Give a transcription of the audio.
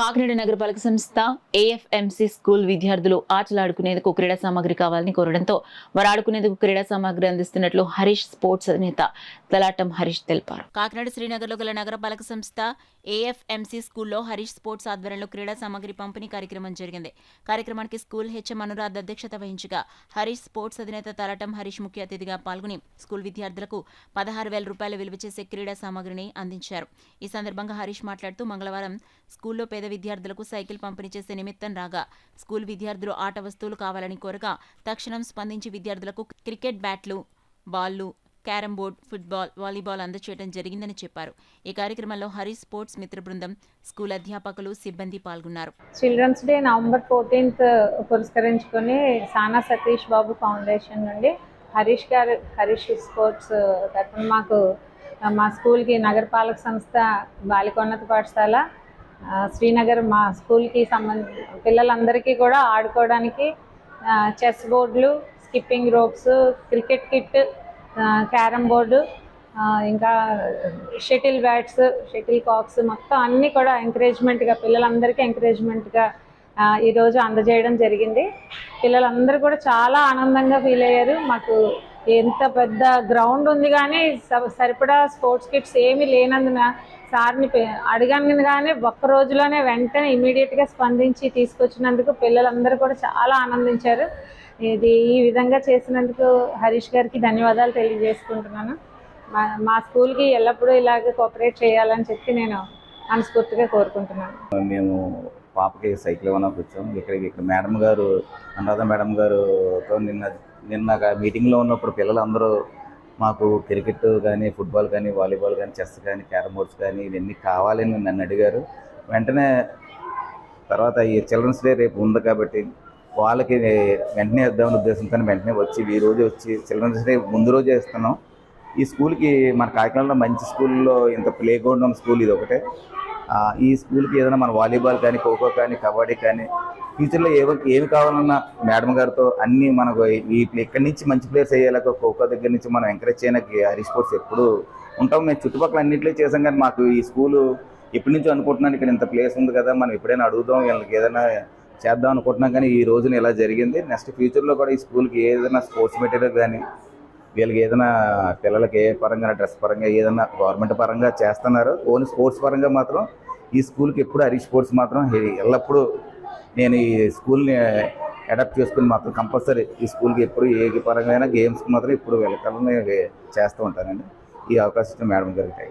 కాకినాడ నగరపాలక సంస్థ AFMC school విద్యార్థులు ఆటలాడుకునేందుకు క్రీడా సామాగ్రి కావాలని కోరడంతో వారు ఆడుకునేందుకు క్రీడా సామాగ్రి అందిస్తున్నట్లు హరీష్ స్పోర్ట్స్ అధినేత తలాటం హరీష్ తెలిపారు. కాకినాడ శ్రీనగర్లో గల నగరపాలక సంస్థ ఏఎఫ్ఎంసి స్కూల్లో హరీష్ స్పోర్ట్స్ ఆధ్వర్యంలో క్రీడా సామాగ్రి పంపిణీ కార్యక్రమం జరిగింది. కార్యక్రమానికి స్కూల్ హెచ్ఎం అనురాధ్ అధ్యక్షత వహించగా హరీష్ స్పోర్ట్స్ అధినేత తలాటం హరీష్ ముఖ్య అతిథిగా పాల్గొని స్కూల్ విద్యార్థులకు పదహారు వేల రూపాయలు విలువ చేసే క్రీడా సామాగ్రిని అందించారు. ఈ సందర్భంగా హరీష్ మాట్లాడుతూ మంగళవారం స్కూల్లో పేద విద్యార్థులకు సైకిల్ పంపిణీ చేసే నిమిత్తం రాగా స్కూల్ విద్యార్థులు ఆట వస్తువులు కావాలని కోరగా తక్షణం స్పందించి విద్యార్థులకు క్రికెట్ బ్యాట్లు బాల్లు క్యారం బోర్డ్ ఫుట్బాల్ వాలీబాల్ అందచేయడం జరిగిందని చెప్పారు. ఈ కార్యక్రమంలో హరీష్ స్పోర్ట్స్ మిత్ర బృందం స్కూల్ అధ్యాపకులు సిబ్బంది పాల్గొన్నారు. చిల్డ్రన్స్ డే నవంబర్ ఫోర్టీన్త్ పురస్కరించుకొని సానా సతీష్ బాబు ఫౌండేషన్ నుండి హరీష్ గారు హరీష్ స్పోర్ట్స్ తరఫున మాకు మా స్కూల్కి నగరపాలక సంస్థ బాలికోన్నత పాఠశాల శ్రీనగర్ మా స్కూల్కి సంబంధ పిల్లలందరికీ కూడా ఆడుకోవడానికి చెస్ బోర్డులు skipping ropes cricket kit carrom board ఇంకా షటిల్ బ్యాట్స్ షటిల్ కాక్స్ మొత్తం అన్నీ కూడా ఎంకరేజ్మెంట్గా పిల్లలందరికీ ఎంకరేజ్మెంట్గా ఈరోజు అందజేయడం జరిగింది. పిల్లలందరూ కూడా చాలా ఆనందంగా ఫీల్ అయ్యారు. మాకు ఎంత పెద్ద గ్రౌండ్ ఉంది కానీ స- సరిపడా స్పోర్ట్స్ కిట్స్ ఏమీ లేనందున సార్ని అడిగాను కానీ ఒక్క రోజులోనే వెంటనే ఇమీడియట్గా స్పందించి తీసుకొచ్చినందుకు పిల్లలందరూ కూడా చాలా ఆనందించారు. ఇది ఈ విధంగా చేసినందుకు హరీష్ గారికి ధన్యవాదాలు తెలియజేసుకుంటున్నాను. మా మా స్కూల్కి ఎల్లప్పుడూ ఇలాగే కోఆపరేట్ చేయాలని చెప్పి నేను మనస్ఫూర్తిగా కోరుకుంటున్నాను. మేము పాపకి సైకిల్ ఇవ్వడానికి వచ్చాం. ఇక్కడికి ఇక్కడ మేడం గారు అనురాధ మేడం గారుతో నిన్న నిన్న మీటింగ్లో ఉన్నప్పుడు పిల్లలందరూ మాకు క్రికెట్ కానీ ఫుట్బాల్ కానీ వాలీబాల్ కానీ చెస్ కానీ క్యారమ్ బోర్డ్స్ కానీ ఇవన్నీ కావాలని నన్ను అడిగారు. వెంటనే తర్వాత ఈ చిల్డ్రన్స్ డే రేపు ఉంది కాబట్టి వాళ్ళకి వెంటనే ఇద్దామని ఉద్దేశంతో వెంటనే వచ్చి ఈ రోజు వచ్చి చిల్డ్రన్స్ డే ముందు రోజే ఇస్తున్నాం ఈ స్కూల్కి మన కాకినాడలో మంచి స్కూల్లో ఇంత ప్లే గ్రౌండ్ ఉన్న స్కూల్ ఇది ఒకటే. ఈ స్కూల్కి ఏదైనా మన వాలీబాల్ కానీ ఖోఖో కానీ కబడ్డీ కానీ ఫ్యూచర్లో ఏవి ఏమి కావాలన్నా మేడం గారితో అన్నీ మనకు వీటి ఇక్కడి నుంచి మంచి ప్లేయర్స్ అయ్యేలాగా ఖోఖో దగ్గర నుంచి మనం ఎంకరేజ్ చేయడానికి హరి స్పోర్ట్స్ ఎప్పుడు ఉంటాం. మేము చుట్టుపక్కల అన్నింటిలో చేసాం కానీ మాకు ఈ స్కూలు ఎప్పటి నుంచో అనుకుంటున్నాను ఇక్కడ ఇంత ప్లేస్ ఉంది కదా మనం ఎప్పుడైనా అడుగుదాం వీళ్ళకి ఏదైనా చేద్దాం అనుకుంటున్నాం కానీ ఈ రోజున ఇలా జరిగింది. నెక్స్ట్ ఫ్యూచర్లో కూడా ఈ స్కూల్కి ఏదైనా స్పోర్ట్స్ మెటీరియల్ కానీ వీళ్ళకి ఏదైనా పిల్లలకి ఏ పరంగా డ్రెస్ పరంగా ఏదైనా గవర్నమెంట్ పరంగా చేస్తున్నారు. ఓన్లీ స్పోర్ట్స్ పరంగా మాత్రం ఈ స్కూల్కి ఎప్పుడు హరీష్ స్పోర్ట్స్ మాత్రం ఎల్లప్పుడూ నేను ఈ స్కూల్ని అడాప్ట్ చేసుకుని మాత్రం కంపల్సరీ ఈ స్కూల్కి ఎప్పుడు ఏ పరంగా అయినా గేమ్స్కి మాత్రం ఇప్పుడు వెళ్ళకాలని చేస్తూ ఉంటానండి. ఈ అవకాశం మేడం గారికి